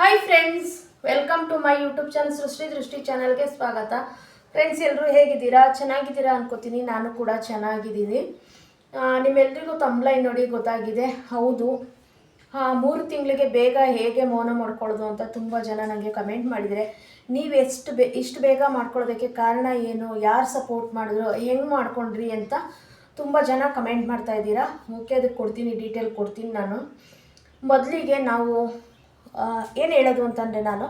Hi friends welcome to my YouTube channel Srishti Drishti ಚಾನಲ್ಗೆ ಸ್ವಾಗತ. Friends ಎಲ್ಲರೂ ಹೇಗಿದ್ದೀರಾ? ಚೆನ್ನಾಗಿದ್ದೀರಾ ಅನ್ಕೋತೀನಿ. ನಾನು ಕೂಡ ಚೆನ್ನಾಗಿದ್ದೀನಿ. ನಿಮ್ಮೆಲ್ರಿಗೂ ತಂಬ್ಲೈನ್ ನೋಡಿ ಗೊತ್ತಾಗಿದೆ. ಹೌದು. ಮೂರು ತಿಂಗಳಿಗೆ ಬೇಗ ಹೇಗೆ ಮೌನ ಮಾಡ್ಕೊಳ್ಳೋದು ಅಂತ ತುಂಬ ಜನ ನನಗೆ ಕಮೆಂಟ್ ಮಾಡಿದರೆ, ನೀವು ಎಷ್ಟು ಬೇ, ಇಷ್ಟು ಬೇಗ ಮಾಡ್ಕೊಳ್ಳೋದಕ್ಕೆ ಕಾರಣ ಏನು? ಯಾರು ಸಪೋರ್ಟ್ ಮಾಡಿದ್ರು? ಹೆಂಗೆ ಮಾಡ್ಕೊಂಡ್ರಿ? ಅಂತ ತುಂಬ ಜನ ಕಮೆಂಟ್ ಮಾಡ್ತಾ ಇದ್ದೀರಾ. ಓಕೆ ಅದಕ್ಕೆ ಕೊಡ್ತೀನಿ ಡೀಟೇಲ್ ಕೊಡ್ತೀನಿ ನಾನು. ಮೊದಲಿಗೆ ನಾವು ಏನು ಹೇಳೋದು ಅಂತಂದರೆ ನಾನು,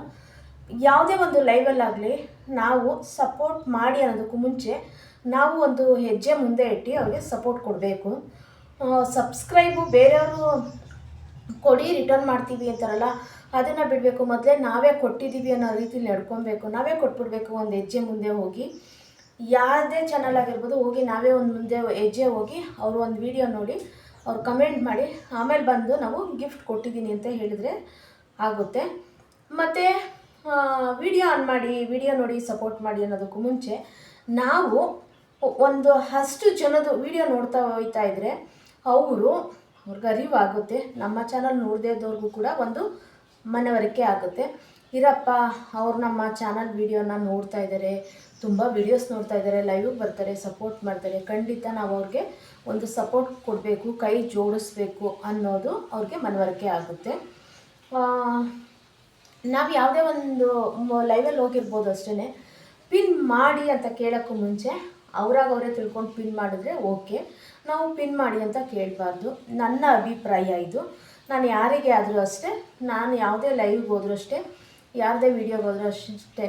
ಯಾವುದೇ ಒಂದು ಲೈವಲ್ಲಾಗಲಿ ನಾವು ಸಪೋರ್ಟ್ ಮಾಡಿ ಅನ್ನೋದಕ್ಕೂ ಮುಂಚೆ ನಾವು ಒಂದು ಹೆಜ್ಜೆ ಮುಂದೆ ಇಟ್ಟು ಅವ್ರಿಗೆ ಸಪೋರ್ಟ್ ಕೊಡಬೇಕು. ಸಬ್ಸ್ಕ್ರೈಬು ಬೇರೆಯವರು ಕೊಡಿ ರಿಟರ್ನ್ ಮಾಡ್ತೀವಿ ಅಂತಾರಲ್ಲ, ಅದನ್ನು ಬಿಡಬೇಕು. ಮೊದಲೇ ನಾವೇ ಕೊಟ್ಟಿದ್ದೀವಿ ಅನ್ನೋ ರೀತಿಲಿ ನಡ್ಕೊಬೇಕು. ನಾವೇ ಕೊಟ್ಬಿಡ್ಬೇಕು ಒಂದು ಹೆಜ್ಜೆ ಮುಂದೆ ಹೋಗಿ. ಯಾವುದೇ ಚಾನಲ್ ಆಗಿರ್ಬೋದು, ಹೋಗಿ ನಾವೇ ಒಂದು ಮುಂದೆ ಹೆಜ್ಜೆ ಹೋಗಿ ಅವರು ಒಂದು ವಿಡಿಯೋ ನೋಡಿ, ಅವ್ರು ಕಮೆಂಟ್ ಮಾಡಿ, ಆಮೇಲೆ ಬಂದು ನಾವು ಗಿಫ್ಟ್ ಕೊಟ್ಟಿದ್ದೀನಿ ಅಂತ ಹೇಳಿದರೆ ಆಗುತ್ತೆ. ಮತ್ತು ವಿಡಿಯೋ ಆನ್ ಮಾಡಿ ವಿಡಿಯೋ ನೋಡಿ ಸಪೋರ್ಟ್ ಮಾಡಿ ಅನ್ನೋದಕ್ಕೂ ಮುಂಚೆ ನಾವು ಒಂದು ಅಷ್ಟು ಜನದು ವಿಡಿಯೋ ನೋಡ್ತಾ ಹೋಗ್ತಾ ಇದ್ದರೆ ಅವರು ಅವ್ರಿಗೆ ಅರಿವಾಗುತ್ತೆ ನಮ್ಮ ಚಾನಲ್ ನೋಡದೇ ಇದ್ದವ್ರಿಗೂ ಕೂಡ ಒಂದು ಮನವರಿಕೆ ಆಗುತ್ತೆ. ಇರಪ್ಪ, ಅವ್ರು ನಮ್ಮ ಚಾನಲ್ ವಿಡಿಯೋನ ನೋಡ್ತಾ ಇದ್ದಾರೆ ತುಂಬ ವಿಡಿಯೋಸ್ ನೋಡ್ತಾ ಇದ್ದಾರೆ ಲೈವಿಗೆ ಬರ್ತಾರೆ ಸಪೋರ್ಟ್ ಮಾಡ್ತಾರೆ. ಖಂಡಿತ ನಾವು ಅವ್ರಿಗೆ ಒಂದು ಸಪೋರ್ಟ್ ಕೊಡಬೇಕು, ಕೈ ಜೋಡಿಸ್ಬೇಕು ಅನ್ನೋದು ಅವ್ರಿಗೆ ಮನವರಿಕೆ ಆಗುತ್ತೆ. ನಾವು ಯಾವುದೇ ಒಂದು ಲೈವಲ್ಲಿ ಹೋಗಿರ್ಬೋದು ಅಷ್ಟೇ ಪಿನ್ ಮಾಡಿ ಅಂತ ಕೇಳೋಕ್ಕೂ ಮುಂಚೆ ಅವ್ರಾಗ ಅವರೇ ತಿಳ್ಕೊಂಡು ಪಿನ್ ಮಾಡಿದ್ರೆ ಓಕೆ ನಾವು ಪಿನ್ ಮಾಡಿ ಅಂತ ಕೇಳಬಾರ್ದು. ನನ್ನ ಅಭಿಪ್ರಾಯ ಇದು. ನಾನು ಯಾರಿಗೆ ಆದರೂ ಅಷ್ಟೇ, ನಾನು ಯಾವುದೇ ಲೈವ್ಗೆ ಹೋದರೂ ಅಷ್ಟೇ, ಯಾರದೇ ವೀಡಿಯೋಗೆ ಹೋದರೂ ಅಷ್ಟೇ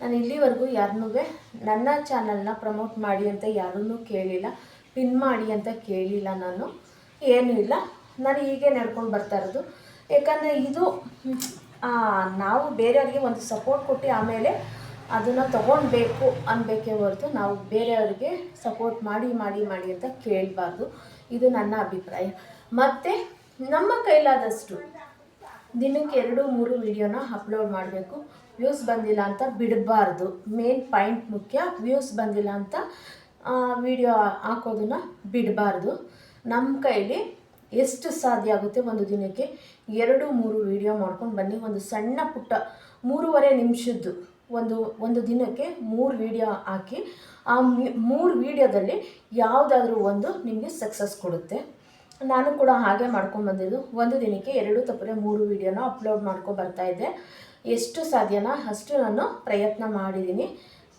ನಾನು ಇಲ್ಲಿವರೆಗೂ ಯಾರನ್ನೂ ನನ್ನ ಚಾನಲ್ನ ಪ್ರಮೋಟ್ ಮಾಡಿ ಅಂತ ಯಾರನ್ನೂ ಕೇಳಿಲ್ಲ ಪಿನ್ ಮಾಡಿ ಅಂತ ಕೇಳಿಲ್ಲ ನಾನು. ಏನೂ ಇಲ್ಲ. ನಾನು ಹೀಗೆ ನಡ್ಕೊಂಡು ಬರ್ತಾ ಇರೋದು. ಯಾಕಂದರೆ ಇದು ನಾವು ಬೇರೆಯವ್ರಿಗೆ ಒಂದು ಸಪೋರ್ಟ್ ಕೊಟ್ಟು ಆಮೇಲೆ ಅದನ್ನು ತೊಗೊಳ್ಬೇಕು ಅನ್ಬೇಕೇ ಹೊರತು ನಾವು ಬೇರೆಯವ್ರಿಗೆ ಸಪೋರ್ಟ್ ಮಾಡಿ ಮಾಡಿ ಮಾಡಿ ಅಂತ ಕೇಳಬಾರ್ದು. ಇದು ನನ್ನ ಅಭಿಪ್ರಾಯ. ಮತ್ತು ನಮ್ಮ ಕೈಲಾದಷ್ಟು ದಿನಕ್ಕೆ ಎರಡು, ಮೂರು ವಿಡಿಯೋನ ಅಪ್ಲೋಡ್ ಮಾಡಬೇಕು. ವ್ಯೂಸ್ ಬಂದಿಲ್ಲ ಅಂತ ಬಿಡಬಾರ್ದು. ಮೇನ್ ಪಾಯಿಂಟ್ ಮುಖ್ಯ ವ್ಯೂಸ್ ಬಂದಿಲ್ಲ ಅಂತ ವಿಡಿಯೋ ಹಾಕೋದನ್ನ ಬಿಡಬಾರ್ದು. ನಮ್ಮ ಕೈಲಿ ಎಷ್ಟು ಸಾಧ್ಯ ಆಗುತ್ತೆ ಒಂದು ದಿನಕ್ಕೆ? ಎರಡು, ಮೂರು ವಿಡಿಯೋ ಮಾಡ್ಕೊಂಡು ಬನ್ನಿ. ಒಂದು ಸಣ್ಣ ಪುಟ್ಟ ಮೂರುವರೆ ನಿಮಿಷದ್ದು ಒಂದು ಒಂದು ದಿನಕ್ಕೆ ಮೂರು ವಿಡಿಯೋ ಹಾಕಿ, ಆ ಮೂರು ವಿಡಿಯೋದಲ್ಲಿ ಯಾವುದಾದ್ರೂ ಒಂದು ನಿಮಗೆ ಸಕ್ಸಸ್ ಕೊಡುತ್ತೆ. ನಾನು ಕೂಡ ಹಾಗೆ ಮಾಡ್ಕೊಂಡು ಬಂದಿದ್ದು. ಒಂದು ದಿನಕ್ಕೆ ಎರಡು ತಪ್ಪರೆ ಮೂರು ವಿಡಿಯೋನ ಅಪ್ಲೋಡ್ ಮಾಡ್ಕೊಂಡು ಬರ್ತಾ ಇದ್ದೆ. ಎಷ್ಟು ಸಾಧ್ಯನೋ ಅಷ್ಟು ನಾನು ಪ್ರಯತ್ನ ಮಾಡಿದ್ದೀನಿ.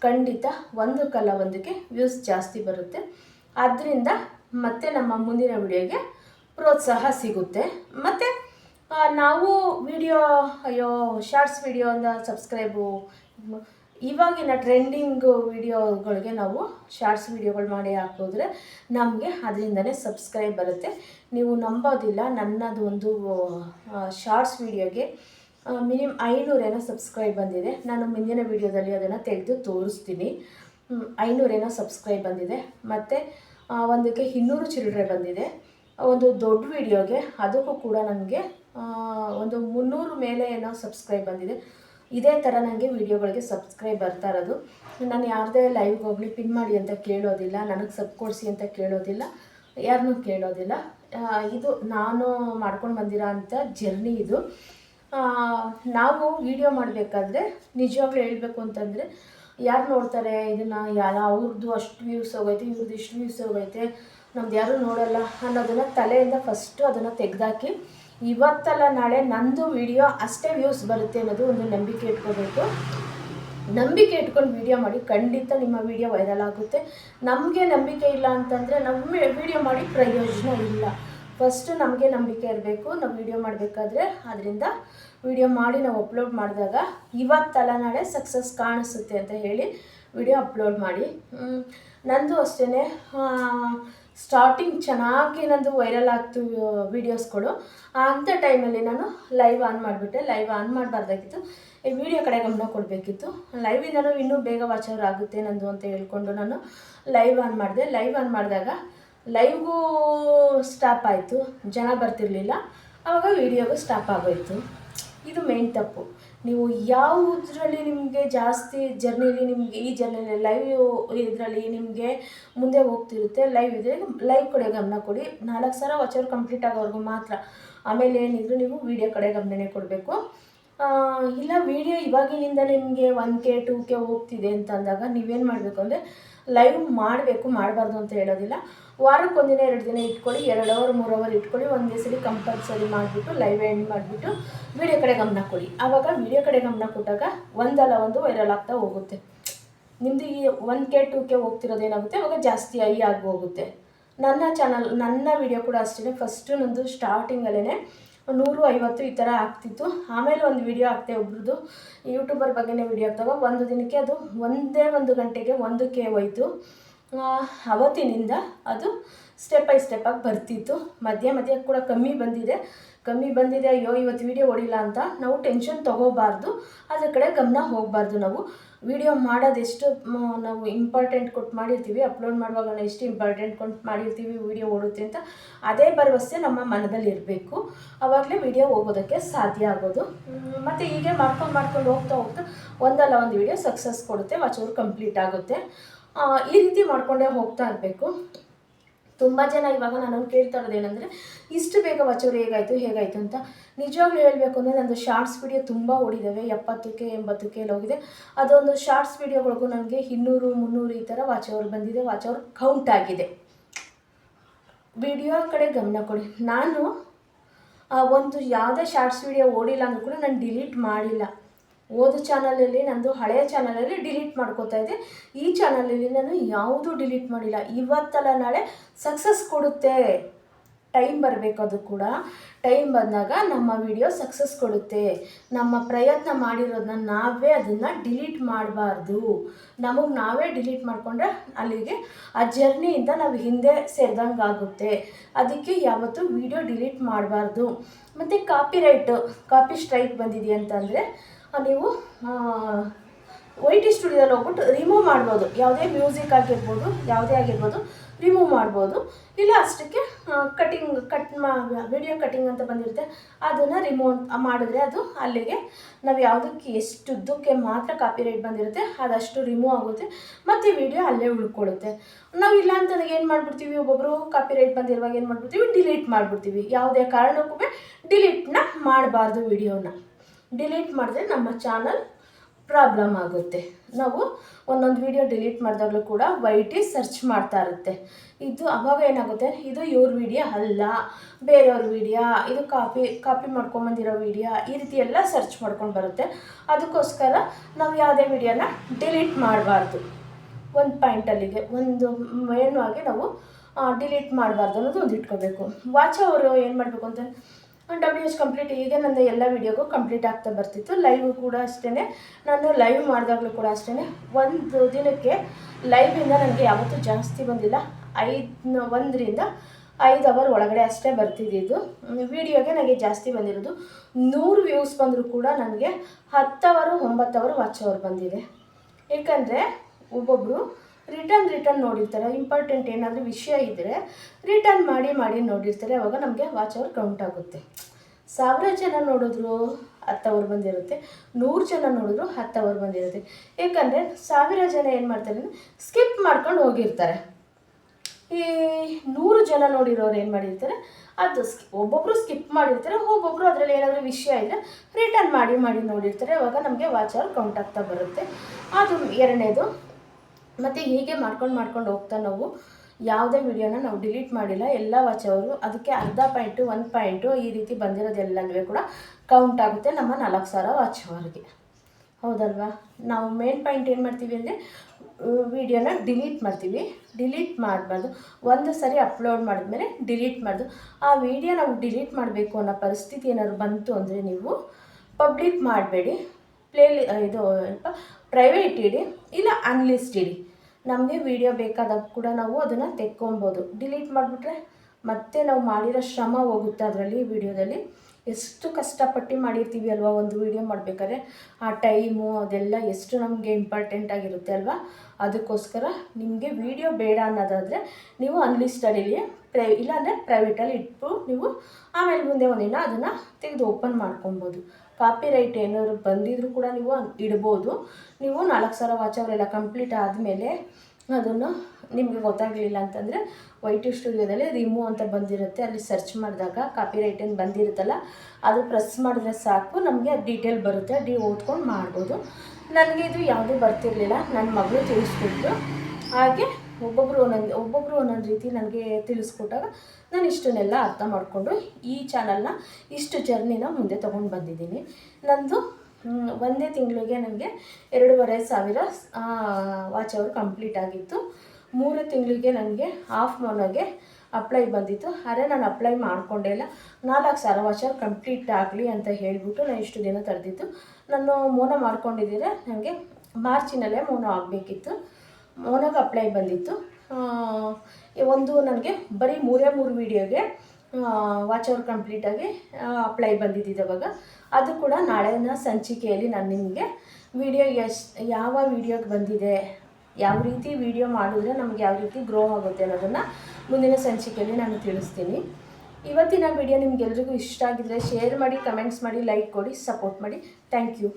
ಖಂಡಿತ ಒಂದು ಕಲ ಒಂದಕ್ಕೆ ವ್ಯೂಸ್ ಜಾಸ್ತಿ ಬರುತ್ತೆ. ಆದ್ದರಿಂದ ಮತ್ತೆ ನಮ್ಮ ಮುಂದಿನ ವಿಡಿಯೋಗೆ ಪ್ರೋತ್ಸಾಹ ಸಿಗುತ್ತೆ. ಮತ್ತು ನಾವು ವಿಡಿಯೋ ಅಯ್ಯೋ ಶಾರ್ಟ್ಸ್ ವಿಡಿಯೋಯಿಂದ ಸಬ್ಸ್ಕ್ರೈಬು ಇವಾಗಿನ ಟ್ರೆಂಡಿಂಗ್ ವಿಡಿಯೋಗಳಿಗೆ ನಾವು ಶಾರ್ಟ್ಸ್ ವಿಡಿಯೋಗಳು ಮಾಡಿ ಹಾಕೋದ್ರೆ ನಮಗೆ ಅದರಿಂದನೇ ಸಬ್ಸ್ಕ್ರೈಬ್ ಬರುತ್ತೆ. ನೀವು ನಂಬೋದಿಲ್ಲ, ನನ್ನದು ಒಂದು ಶಾರ್ಟ್ಸ್ ವಿಡಿಯೋಗೆ ಮಿನಿಮಮ್ ಐನೂರೇನೋ ಸಬ್ಸ್ಕ್ರೈಬ್ ಬಂದಿದೆ. ನಾನು ಮುಂದಿನ ವಿಡಿಯೋದಲ್ಲಿ ಅದನ್ನು ತೆಗೆದು ತೋರಿಸ್ತೀನಿ. ಐನೂರೇನೋ ಸಬ್ಸ್ಕ್ರೈಬ್ ಬಂದಿದೆ. ಮತ್ತು ಒಂದಕ್ಕೆ ಇನ್ನೂರು ಚಿಲ್ಡ್ರೆ ಬಂದಿದೆ. ಒಂದು ದೊಡ್ಡ ವಿಡಿಯೋಗೆ, ಅದಕ್ಕೂ ಕೂಡ ನನಗೆ ಒಂದು ಮುನ್ನೂರು ಮೇಲೆ ಏನೋ ಸಬ್ಸ್ಕ್ರೈಬ್ ಬಂದಿದೆ. ಇದೇ ಥರ ನನಗೆ ವಿಡಿಯೋಗಳಿಗೆ ಸಬ್ಸ್ಕ್ರೈಬ್ ಬರ್ತಾ ಇರೋದು. ನಾನು ಯಾರದೇ ಲೈವ್ಗೆ ಹೋಗಲಿ ಪಿನ್ ಮಾಡಿ ಅಂತ ಕೇಳೋದಿಲ್ಲ, ನನಗೆ ಸಬ್ ಕೊಡಿಸಿ ಅಂತ ಕೇಳೋದಿಲ್ಲ ಯಾರನ್ನೂ ಕೇಳೋದಿಲ್ಲ. ಇದು ನಾನು ಮಾಡ್ಕೊಂಡು ಬಂದಿರೋ ಅಂಥ ಜರ್ನಿ ಇದು. ನಾವು ವಿಡಿಯೋ ಮಾಡಬೇಕಾದ್ರೆ, ನಿಜವಾಗ್ಲೂ ಹೇಳಬೇಕು ಅಂತಂದರೆ, ಯಾರು ನೋಡ್ತಾರೆ, ಇದನ್ನು ಯಾರ ಅವ್ರದ್ದು ಅಷ್ಟು ವ್ಯೂಸ್ ಹೋಗೈತೆ ಇವ್ರದ್ದು ಇಷ್ಟು ವ್ಯೂಸ್ ಹೋಗೈತೆ ನಮ್ದು ಯಾರೂ ನೋಡಲ್ಲ ಅನ್ನೋದನ್ನು ತಲೆಯಿಂದ ಫಸ್ಟು ಅದನ್ನು ತೆಗೆದಾಕಿ, ಇವತ್ತಲ್ಲ ನಾಳೆ ನಂದು ವಿಡಿಯೋ ಅಷ್ಟೇ ವ್ಯೂಸ್ ಬರುತ್ತೆ ಅನ್ನೋದು ಒಂದು ನಂಬಿಕೆ ಇಟ್ಕೋಬೇಕು. ನಂಬಿಕೆ ಇಟ್ಕೊಂಡು ವಿಡಿಯೋ ಮಾಡಿ, ಖಂಡಿತ ನಿಮ್ಮ ವಿಡಿಯೋ ವೈರಲ್ ಆಗುತ್ತೆ. ನಮಗೆ ನಂಬಿಕೆ ಇಲ್ಲ ಅಂತಂದರೆ ನಮ್ಮ ವಿಡಿಯೋ ಮಾಡಿ ಪ್ರಯೋಜನ ಇಲ್ಲ. ಫಸ್ಟು ನಮಗೆ ನಂಬಿಕೆ ಇರಬೇಕು, ನಾವು ವಿಡಿಯೋ ಮಾಡಬೇಕಾದ್ರೆ ಅದರಿಂದ ವಿಡಿಯೋ ಮಾಡಿ ನಾವು ಅಪ್ಲೋಡ್ ಮಾಡಿದಾಗ ಇವತ್ತಲ್ಲ ನಾಳೆ ಸಕ್ಸಸ್ ಕಾಣಿಸುತ್ತೆ ಅಂತ ಹೇಳಿ ವಿಡಿಯೋ ಅಪ್ಲೋಡ್ ಮಾಡಿ. ನಂದು ಅಷ್ಟೇ ಸ್ಟಾರ್ಟಿಂಗ್ ಚೆನ್ನಾಗಿ ನಂದು ವೈರಲ್ ಆಗ್ತು ವೀಡಿಯೋಸ್ಗಳು ಅಂಥ ಟೈಮಲ್ಲಿ ನಾನು ಲೈವ್ ಆನ್ ಮಾಡಿಬಿಟ್ಟೆ. ಲೈವ್ ಆನ್ ಮಾಡಬಾರ್ದಾಗಿತ್ತು. ಈ ವಿಡಿಯೋ ಕಡೆ ಗಮನ ಕೊಡಬೇಕಿತ್ತು. ಲೈವಿಂದನೂ ಇನ್ನೂ ಬೇಗ ವಾಚ್ ಆಗುತ್ತೆ ನಂದು ಅಂತ ಹೇಳ್ಕೊಂಡು ನಾನು ಲೈವ್ ಆನ್ ಮಾಡಿದೆ. ಲೈವ್ ಆನ್ ಮಾಡಿದಾಗ ಲೈವ್ಗೂ ಸ್ಟಾಪ್ ಆಯಿತು. ಜನ ಬರ್ತಿರಲಿಲ್ಲ. ಆವಾಗ ವೀಡಿಯೋಗೂ ಸ್ಟಾಪ್ ಆಗೋಯ್ತು. ಇದು ಮೇನ್ ತಪ್ಪು. ನೀವು ಯಾವುದರಲ್ಲಿ ನಿಮಗೆ ಜಾಸ್ತಿ ಜರ್ನಿಲಿ ನಿಮಗೆ ಈ ಜರ್ನಿಲಿ ಲೈವ್ ಇದರಲ್ಲಿ ನಿಮಗೆ ಮುಂದೆ ಹೋಗ್ತಿರುತ್ತೆ ಲೈವ್ ಇದ್ರೆ ಲೈವ್ ಕಡೆ ಗಮನ ಕೊಡಿ. ನಾಲ್ಕು ಸಾವಿರ ವಚರ್ ಕಂಪ್ಲೀಟ್ ಆಗೋವರೆಗೂ ಮಾತ್ರ. ಆಮೇಲೆ ಏನಿದ್ರು ನೀವು ವೀಡಿಯೋ ಕಡೆ ಗಮನನೇ ಕೊಡಬೇಕು. ಇಲ್ಲ ವಿಡಿಯೋ ಇವಾಗಿನಿಂದ ನಿಮಗೆ ಒನ್ ಕೆ ಟೂ ಕೆ ಹೋಗ್ತಿದೆ ಅಂತ ಅಂದಾಗ ನೀವೇನು ಮಾಡಬೇಕು ಅಂದರೆ ಲೈವ್ ಮಾಡಬೇಕು, ಮಾಡಬಾರ್ದು ಅಂತ ಹೇಳೋದಿಲ್ಲ. ವಾರಕ್ಕೆ ಒಂದಿನ ಎರಡು ದಿನ ಇಟ್ಕೊಳ್ಳಿ, ಎರಡು ಅವರ್ ಮೂರು ಅವರ್ ಇಟ್ಕೊಳ್ಳಿ, ಒಂದೇ ಸರಿ ಕಂಪಲ್ಸರಿ ಮಾಡಿಬಿಟ್ಟು ಲೈವ್ ಎಂಡ್ ಮಾಡಿಬಿಟ್ಟು ವಿಡಿಯೋ ಕಡೆ ಗಮನ ಕೊಡಿ. ಆವಾಗ ವಿಡಿಯೋ ಕಡೆ ಗಮನ ಕೊಟ್ಟಾಗ ಒಂದಲ್ಲ ಒಂದು ವೈರಲ್ ಆಗ್ತಾ ಹೋಗುತ್ತೆ. ನಿಮ್ಮದು ಈ ಒನ್ ಕೆ ಟೂ ಕೆ ಹೋಗ್ತಿರೋದೇನಾಗುತ್ತೆ ಅವಾಗ ಜಾಸ್ತಿ ಐ ಆಗಿ ನನ್ನ ಚಾನಲ್ ನನ್ನ ವಿಡಿಯೋ ಕೂಡ ಅಷ್ಟೇ ಫಸ್ಟು ನಂದು ಸ್ಟಾರ್ಟಿಂಗಲ್ಲೇ ನೂರು ಐವತ್ತು ಈ ಥರ ಆಗ್ತಿತ್ತು. ಆಮೇಲೆ ಒಂದು ವಿಡಿಯೋ ಹಾಕ್ತೆ ಒಬ್ರದ್ದು ಯೂಟ್ಯೂಬರ್ ಬಗ್ಗೆನೇ ವಿಡಿಯೋ ಹಾಕ್ದಾಗ ಒಂದು ದಿನಕ್ಕೆ ಅದು ಒಂದೇ ಒಂದು ಗಂಟೆಗೆ ಒಂದು ಕೆ ಹೋಯ್ತು. ಅವತ್ತಿನಿಂದ ಅದು ಸ್ಟೆಪ್ ಬೈ ಆಗಿ ಬರ್ತಿತ್ತು. ಮಧ್ಯ ಮಧ್ಯ ಕೂಡ ಕಮ್ಮಿ ಬಂದಿದೆ. ಕಮ್ಮಿ ಬಂದಿದೆ, ಅಯ್ಯೋ, ಇವತ್ತು ವಿಡಿಯೋ ಹೊಡಿಲ್ಲ ಅಂತ ನಾವು ಟೆನ್ಷನ್ ತೊಗೋಬಾರ್ದು. ಅದ್ರ ಕಡೆ ಗಮನ ಹೋಗಬಾರ್ದು ನಾವು. ವಿಡಿಯೋ ಮಾಡೋದೆಷ್ಟು ನಾವು ಇಂಪಾರ್ಟೆಂಟ್ ಕೊಟ್ಟು ಮಾಡಿರ್ತೀವಿ ಅಪ್ಲೋಡ್ ಮಾಡುವಾಗ ಎಷ್ಟು ಇಂಪಾರ್ಟೆಂಟ್ ಕೊಟ್ಟು ಮಾಡಿರ್ತೀವಿ ವಿಡಿಯೋ ಓಡುತ್ತೆ ಅಂತ ಅದೇ ಭರವಸೆ ನಮ್ಮ ಮನದಲ್ಲಿ ಇರಬೇಕು. ಆವಾಗಲೇ ವಿಡಿಯೋ ಹೋಗೋದಕ್ಕೆ ಸಾಧ್ಯ ಆಗೋದು. ಮತ್ತು ಹೀಗೆ ಮಾಡ್ಕೊಂಡು ಮಾಡ್ಕೊಂಡು ಹೋಗ್ತಾ ಹೋಗ್ತಾ ಒಂದಲ್ಲ ಒಂದು ವಿಡಿಯೋ ಸಕ್ಸಸ್ ಕೊಡುತ್ತೆ ವಾಚ್ ಕಂಪ್ಲೀಟ್ ಆಗುತ್ತೆ. ಈ ರೀತಿ ಮಾಡಿಕೊಂಡೇ ಹೋಗ್ತಾ ಇರಬೇಕು. ತುಂಬ ಜನ ಇವಾಗ ನಾನು ಕೇಳ್ತಾ ಇರೋದು ಇಷ್ಟು ಬೇಗ ವಚೋರು ಹೇಗಾಯಿತು ಹೇಗಾಯಿತು ಅಂತ ನಿಜವಾಗ್ಲೂ ಹೇಳಬೇಕು ಅಂದರೆ ನಂದು ಶಾರ್ಟ್ಸ್ ವಿಡಿಯೋ ತುಂಬ ಓಡಿದ್ದಾವೆ ಎಪ್ಪತ್ತಕ್ಕೆ, ಎಂಬತ್ತಕ್ಕೆ ಹೋಗಿದೆ. ಅದೊಂದು ಶಾರ್ಟ್ಸ್ ವಿಡಿಯೋಗಳಿಗೂ ನನಗೆ ಇನ್ನೂರು, ಮುನ್ನೂರು ಈ ಥರ ವಾಚ್ ಅವರ್ ಬಂದಿದೆ ವಾಚ್ ಅವರ್ ಕೌಂಟ್ ಆಗಿದೆ. ವಿಡಿಯೋ ಕಡೆ ಗಮನ ಕೊಡಿ. ನಾನು ಒಂದು ಯಾವುದೇ ಶಾರ್ಟ್ಸ್ ವಿಡಿಯೋ ಓಡಿಲ್ಲ ಅಂದರೂ ಕೂಡ ನಾನು ಡಿಲೀಟ್ ಮಾಡಿಲ್ಲ. ಓದು ಚಾನಲಲ್ಲಿ ನಂದು ಹಳೆಯ ಚಾನಲಲ್ಲಿ ಡಿಲೀಟ್ ಮಾಡ್ಕೋತಾ ಇದ್ದೆ. ಈ ಚಾನಲಲ್ಲಿ ನಾನು ಯಾವುದೂ ಡಿಲೀಟ್ ಮಾಡಿಲ್ಲ. ಇವತ್ತಲ್ಲ ನಾಳೆ ಸಕ್ಸಸ್ ಕೊಡುತ್ತೆ. ಟೈಮ್ ಬರಬೇಕು ಅದು ಕೂಡ. ಟೈಮ್ ಬಂದಾಗ ನಮ್ಮ ವಿಡಿಯೋ ಸಕ್ಸಸ್ ಕೊಡುತ್ತೆ. ನಮ್ಮ ಪ್ರಯತ್ನ ಮಾಡಿರೋದನ್ನ ನಾವೇ ಅದನ್ನು ಡಿಲೀಟ್ ಮಾಡಬಾರ್ದು. ನಮಗೆ ನಾವೇ ಡಿಲೀಟ್ ಮಾಡಿಕೊಂಡ್ರೆ ಅಲ್ಲಿಗೆ ಆ ಜರ್ನಿಯಿಂದ ನಾವು ಹಿಂದೆ ಸೇರಿದಂಗೆ ಆಗುತ್ತೆ. ಅದಕ್ಕೆ ಯಾವತ್ತೂ ವಿಡಿಯೋ ಡಿಲೀಟ್ ಮಾಡಬಾರ್ದು. ಮತ್ತು ಕಾಪಿ ರೈಟು ಕಾಪಿ ಸ್ಟ್ರೈಕ್ ಬಂದಿದೆ ಅಂತಂದರೆ ನೀವು ವೈಟಿ ಸ್ಟುಡಿಯೋದಲ್ಲಿ ಹೋಗ್ಬಿಟ್ಟು ರಿಮೂವ್ ಮಾಡ್ಬೋದು. ಯಾವುದೇ ಮ್ಯೂಸಿಕ್ ಆಗಿರ್ಬೋದು, ಯಾವುದೇ ಆಗಿರ್ಬೋದು ರಿಮೂವ್ ಮಾಡ್ಬೋದು. ಇಲ್ಲ ಅಷ್ಟಕ್ಕೆ ಕಟಿಂಗ್ ಕಟ್ ಮಾ ವಿಡಿಯೋ ಕಟಿಂಗ್ ಅಂತ ಬಂದಿರುತ್ತೆ. ಅದನ್ನು ರಿಮೂವ್ ಮಾಡಿದ್ರೆ ಅದು ಅಲ್ಲಿಗೆ ನಾವು ಯಾವುದಕ್ಕೆ ಎಷ್ಟು ಉದ್ದಕ್ಕೆ ಮಾತ್ರ ಕಾಪಿ ರೈಟ್ ಬಂದಿರುತ್ತೆ, ಅದಷ್ಟು ರಿಮೂವ್ ಆಗುತ್ತೆ. ಮತ್ತು ವಿಡಿಯೋ ಅಲ್ಲೇ ಉಳ್ಕೊಳ್ಳುತ್ತೆ ನಾವು ಇಲ್ಲ ಅಂತಂದಾಗ ಏನು ಮಾಡ್ಬಿಡ್ತೀವಿ? ಒಬ್ಬೊಬ್ಬರು ಕಾಪಿ ರೈಟ್ ಬಂದಿರುವಾಗ ಏನು ಮಾಡ್ಬಿಡ್ತೀವಿ? ಡಿಲೀಟ್ ಮಾಡಿಬಿಡ್ತೀವಿ. ಯಾವುದೇ ಕಾರಣಕ್ಕೂ ಡಿಲೀಟ್ನ ಮಾಡಬಾರ್ದು ವಿಡಿಯೋನ ಡಿಲೀಟ್ ಮಾಡಿದ್ರೆ ನಮ್ಮ ಚಾನಲ್ ಪ್ರಾಬ್ಲಮ್ ಆಗುತ್ತೆ. ನಾವು ಒಂದೊಂದು ವಿಡಿಯೋ ಡಿಲೀಟ್ ಮಾಡಿದಾಗಲೂ ಕೂಡ ವೈಟಿ ಸರ್ಚ್ ಮಾಡ್ತಾ ಇರುತ್ತೆ. ಇದು ಅವಾಗ ಏನಾಗುತ್ತೆ? ಇದು ಇವ್ರ ವಿಡಿಯೋ ಅಲ್ಲ. ಬೇರೆಯವ್ರ ವಿಡಿಯೋ, ಇದು ಕಾಪಿ ಕಾಪಿ ಮಾಡ್ಕೊಂಬಂದಿರೋ ವಿಡಿಯೋ, ಈ ರೀತಿ ಎಲ್ಲ ಸರ್ಚ್ ಮಾಡ್ಕೊಂಡು ಬರುತ್ತೆ. ಅದಕ್ಕೋಸ್ಕರ ನಾವು ಯಾವುದೇ ವಿಡಿಯೋನ ಡಿಲೀಟ್ ಮಾಡಬಾರ್ದು. ಒಂದು ಪಾಯಿಂಟಲ್ಲಿಗೆ ಒಂದು ಮೇನ್ವಾಗಿ ನಾವು ಡಿಲೀಟ್ ಮಾಡಬಾರ್ದು ಅನ್ನೋದು ಒಂದು ಇಟ್ಕೋಬೇಕು. ವಾಚ್ ಅವರು ಏನು ಮಾಡಬೇಕು ಅಂತ ಡಬ್ಲ್ಯೂ ಎಚ್ ಕಂಪ್ಲೀಟ್ ಈಗ ನನ್ನ ಎಲ್ಲ ವೀಡಿಯೋಗೂ ಕಂಪ್ಲೀಟ್ ಆಗ್ತಾ ಬರ್ತಿತ್ತು. ಲೈವ್ ಕೂಡ ಅಷ್ಟೇ ನಾನು ಲೈವ್ ಮಾಡಿದಾಗಲೂ ಕೂಡ ಅಷ್ಟೇ ಒಂದು ದಿನಕ್ಕೆ ಲೈವಿಂದ ನನಗೆ ಯಾವತ್ತೂ ಜಾಸ್ತಿ ಬಂದಿಲ್ಲ. ಐದು, ಒಂದರಿಂದ ಐದು ಅವರ್ ಒಳಗಡೆ ಅಷ್ಟೇ ಬರ್ತಿದ್ದಿದ್ದು. ವಿಡಿಯೋಗೆ ನನಗೆ ಜಾಸ್ತಿ ಬಂದಿರೋದು. ನೂರು ವ್ಯೂಸ್ ಬಂದರೂ ಕೂಡ ನನಗೆ ಹತ್ತವರು ಅವರು ಒಂಬತ್ತು ಅವರು ವಾಚ್ ಅವರ್ ಬಂದಿದೆ. ಏಕೆಂದರೆ ಒಬ್ಬೊಬ್ಬರು ರಿಟರ್ನ್ ರಿಟರ್ನ್ ನೋಡಿರ್ತಾರೆ. ಇಂಪಾರ್ಟೆಂಟ್ ಏನಾದರೂ ವಿಷಯ ಇದ್ದರೆ ರಿಟರ್ನ್ ಮಾಡಿ ಮಾಡಿ ನೋಡಿರ್ತಾರೆ. ಅವಾಗ ನಮಗೆ ವಾಚ್ ಅವರ್ ಕೌಂಟ್ ಆಗುತ್ತೆ. ಸಾವಿರ ಜನ ನೋಡಿದ್ರು ಹತ್ತು ಅವರ್ ಬಂದಿರುತ್ತೆ. ನೂರು ಜನ ನೋಡಿದ್ರು ಹತ್ತು ಅವರ್ ಬಂದಿರುತ್ತೆ. ಏಕೆಂದರೆ ಸಾವಿರ ಜನ ಏನು ಮಾಡ್ತಾರೆ ಸ್ಕಿಪ್ ಮಾಡ್ಕೊಂಡು ಹೋಗಿರ್ತಾರೆ. ಈ ನೂರು ಜನ ನೋಡಿರೋರು ಏನು ಮಾಡಿರ್ತಾರೆ? ಅದು ಸ್ಕಿ ಒಬ್ಬೊಬ್ಬರು ಸ್ಕಿಪ್ ಮಾಡಿರ್ತಾರೆ. ಒಬ್ಬೊಬ್ಬರು ಅದರಲ್ಲಿ ಏನಾದರೂ ವಿಷಯ ಇದ್ದರೆ ರಿಟರ್ನ್ ಮಾಡಿ ಮಾಡಿ ನೋಡಿರ್ತಾರೆ. ಅವಾಗ ನಮಗೆ ವಾಚ್ ಅವರ್ ಕೌಂಟ್ ಆಗ್ತಾ ಬರುತ್ತೆ. ಅದು ಎರಡನೇದು. ಮತ್ತು ಹೀಗೆ ಮಾಡ್ಕೊಂಡು ಮಾಡ್ಕೊಂಡು ಹೋಗ್ತಾ ನಾವು, ಯಾವುದೇ ವಿಡಿಯೋನ ನಾವು ಡಿಲೀಟ್ ಮಾಡಿಲ್ಲ, ಎಲ್ಲ ವಾಚ್ ಅವರು ಅದಕ್ಕೆ ಅರ್ಧ ಪಾಯಿಂಟು ಒಂದು ಪಾಯಿಂಟು ಈ ರೀತಿ ಬಂದಿರೋದೆಲ್ಲನೂ ಕೂಡ ಕೌಂಟ್ ಆಗುತ್ತೆ ನಮ್ಮ ನಾಲ್ಕು ಸಾವಿರ ವಾಚ್ ಅವರಿಗೆ. ಹೌದಲ್ವಾ? ನಾವು ಮೇನ್ ಪಾಯಿಂಟ್ ಏನು ಮಾಡ್ತೀವಿ ಅಂದರೆ ವಿಡಿಯೋನ ಡಿಲೀಟ್ ಮಾಡ್ತೀವಿ. ಡಿಲೀಟ್ ಮಾಡಬಾರ್ದು. ಒಂದು ಸರಿ ಅಪ್ಲೋಡ್ ಮಾಡಿದ್ಮೇಲೆ ಡಿಲೀಟ್ ಮಾಡೋದು. ಆ ವಿಡಿಯೋ ನಾವು ಡಿಲೀಟ್ ಮಾಡಬೇಕು ಅನ್ನೋ ಪರಿಸ್ಥಿತಿ ಏನಾದ್ರು ಬಂತು ಅಂದರೆ ನೀವು ಪಬ್ಲಿಕ್ ಮಾಡಬೇಡಿ. ಪ್ಲೇ ಇದು ಪ್ರೈವೇಟ್ ಇಡಿ, ಇಲ್ಲ ಅನ್ಲಿಸ್ಟ್ ಇಡಿ. ನಮಗೆ ವಿಡಿಯೋ ಬೇಕಾದಾಗ ಕೂಡ ನಾವು ಅದನ್ನು ತೆಕ್ಕೊಬೋದು ಡಿಲೀಟ್ ಮಾಡಿಬಿಟ್ರೆ ಮತ್ತೆ ನಾವು ಮಾಡಿರೋ ಶ್ರಮ ಹೋಗುತ್ತೆ ಅದರಲ್ಲಿ ವಿಡಿಯೋದಲ್ಲಿ ಎಷ್ಟು ಕಷ್ಟಪಟ್ಟು ಮಾಡಿರ್ತೀವಿ ಅಲ್ವಾ ಒಂದು ವಿಡಿಯೋ ಮಾಡಬೇಕಾದ್ರೆ? ಆ ಟೈಮು ಅದೆಲ್ಲ ಎಷ್ಟು ನಮಗೆ ಇಂಪಾರ್ಟೆಂಟ್ ಆಗಿರುತ್ತೆ ಅಲ್ವಾ? ಅದಕ್ಕೋಸ್ಕರ ನಿಮಗೆ ವಿಡಿಯೋ ಬೇಡ ಅನ್ನೋದಾದರೆ ನೀವು ಅನ್ಲಿಸ್ಟಲ್ಲಿ ಪ್ರೈ ಇಲ್ಲಾಂದರೆ ಪ್ರೈವೇಟಲ್ಲಿ ಇಟ್ಟು ನೀವು ಆಮೇಲೆ ಮುಂದೆ ಒಂದಿನ ಅದನ್ನು ತೆಗೆದು ಓಪನ್ ಮಾಡ್ಕೊಬೋದು. ಕಾಪಿ ರೈಟ್ ಏನಾದ್ರು ಬಂದಿದ್ರೂ ಕೂಡ ನೀವು ಇಡ್ಬೋದು. ನೀವು ನಾಲ್ಕು ಸಾವಿರ ವಾಚ್ ಅವರೆಲ್ಲ ಕಂಪ್ಲೀಟ್ ಆದಮೇಲೆ ಅದನ್ನು ನಿಮಗೆ ಗೊತ್ತಾಗಲಿಲ್ಲ ಅಂತಂದರೆ ವೈಟ್ ಸ್ಟುಡಿಯೋದಲ್ಲಿ ರಿಮೂವ್ ಅಂತ ಬಂದಿರುತ್ತೆ. ಅಲ್ಲಿ ಸರ್ಚ್ ಮಾಡಿದಾಗ ಕಾಪಿ ರೈಟ್ ಏನು ಬಂದಿರುತ್ತಲ್ಲ, ಅದು ಪ್ರೆಸ್ ಮಾಡಿದ್ರೆ ಸಾಕು, ನಮಗೆ ಡೀಟೇಲ್ ಬರುತ್ತೆ ಡಿ ಓದ್ಕೊಂಡು ಮಾಡ್ಬೋದು. ನನಗೆ ಇದು ಯಾವುದೂ ಬರ್ತಿರಲಿಲ್ಲ ನನ್ನ ಮಗಳು ತಿಳಿಸ್ಬಿಟ್ಟು ಹಾಗೆ ಒಬ್ಬೊಬ್ಬರು ಒಂದೊಂದು ಒಬ್ಬೊಬ್ಬರು ಒಂದೊಂದು ರೀತಿ ನನಗೆ ತಿಳಿಸ್ಕೊಟ್ಟಾಗ ನಾನು ಇಷ್ಟನ್ನೆಲ್ಲ ಅರ್ಥ ಮಾಡಿಕೊಂಡು ಈ ಚಾನಲ್ನ ಇಷ್ಟು ಜರ್ನಿನ ಮುಂದೆ ತೊಗೊಂಡು ಬಂದಿದ್ದೀನಿ. ನಂದು ಒಂದೇ ತಿಂಗಳಿಗೆ ನನಗೆ ಎರಡೂವರೆ ಸಾವಿರ ವಾಚ್ ಅವರ್ ಕಂಪ್ಲೀಟ್ ಆಗಿತ್ತು. ಮೂರು ತಿಂಗಳಿಗೆ ನನಗೆ ಹಾಫ್ ಮೌನಾಗೆ ಅಪ್ಲೈ ಬಂದಿತ್ತು. ಆದರೆ ನಾನು ಅಪ್ಲೈ ಮಾಡಿಕೊಂಡೇ ಇಲ್ಲ. ನಾಲ್ಕು ಸಾವಿರ ವರ್ಷ ಕಂಪ್ಲೀಟ್ ಆಗಲಿ ಅಂತ ಹೇಳಿಬಿಟ್ಟು ನಾನು ಇಷ್ಟು ದಿನ ತಡೆದಿದ್ದು ನಾನು ಮೋನ ಮಾಡ್ಕೊಂಡಿದ್ದೀರ ನನಗೆ ಮಾರ್ಚಿನಲ್ಲೇ ಮೋನ ಆಗಬೇಕಿತ್ತು. ಮೋನಗೆ ಅಪ್ಲೈ ಬಂದಿತ್ತು. ಒಂದು ನನಗೆ ಬರೀ ಮೂರೇ ಮೂರು ವೀಡಿಯೋಗೆ ವಾಚ್ ಅವರ್ ಕಂಪ್ಲೀಟಾಗಿ ಅಪ್ಲೈ ಬಂದಿದ್ದಿದ್ದು ಅವಾಗ. ಅದು ಕೂಡ ನಾಳೆನ ಸಂಚಿಕೆಯಲ್ಲಿ ನಾನು ನಿಮಗೆ ವಿಡಿಯೋ ಎಷ್ಟು, ಯಾವ ವಿಡಿಯೋಗೆ ಬಂದಿದೆ ಯಾವ ರೀತಿ ವಿಡಿಯೋ ಮಾಡಿದ್ರೆ ನಮ್ಗೆ ಯಾವ ರೀತಿ ಗ್ರೋ ಆಗುತ್ತೆ ಅನ್ನೋದನ್ನು ಮುಂದಿನ ಸಂಚಿಕೆಯಲ್ಲಿ ನಾನು ತಿಳಿಸ್ತೀನಿ. ಇವತ್ತಿನ ವಿಡಿಯೋ ನಿಮ್ಗೆಲ್ರಿಗೂ ಇಷ್ಟ ಆಗಿದ್ರೆ ಶೇರ್ ಮಾಡಿ ಕಮೆಂಟ್ಸ್ ಮಾಡಿ ಲೈಕ್ ಕೊಡಿ ಸಪೋರ್ಟ್ ಮಾಡಿ. Thank you